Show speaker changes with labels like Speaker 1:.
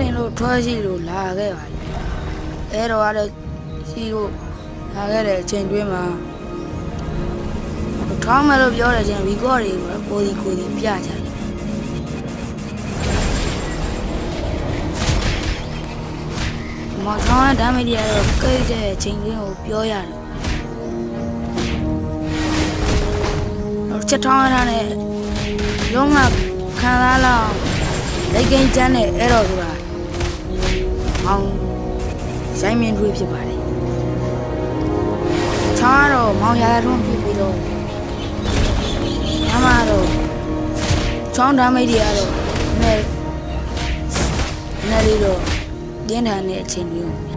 Speaker 1: တင်လို့ထွဲရှိလို့လာခဲ့ပါပြီအဲတော့ကလည်းရှိလို့လာခဲ့တဲ့အချိန်တွင်းမှာထောင်းမယ်လို့ပြောတဲ့အချိန်ဗီကော့တွေကိုဒီကိုဒီပြကြတယ်မောင်ထောင်းတဲ့ဓာမီဒီယာတော့ကိတ်တဲ့အချိန်တွင်းကိုပြောရတယ်တော့ချက်ထောင်းရတာနဲ့လုံးဝခံစားလောက်လက်ကိန်းချမ်းတဲ့အဲ့တော့ဆိုတာ မောင်ရိုင်းမြင်တွေးဖြစ်ပါတယ်ချောင်းကတော့မောင်ရရထုံးဖြစ်ပြီးတော့အမတော့ချောင်းဓာမိတ်တွေကတော့နဲ့နဲ့လေးတော့တင်းထန်တဲ့အချိန်မျိုး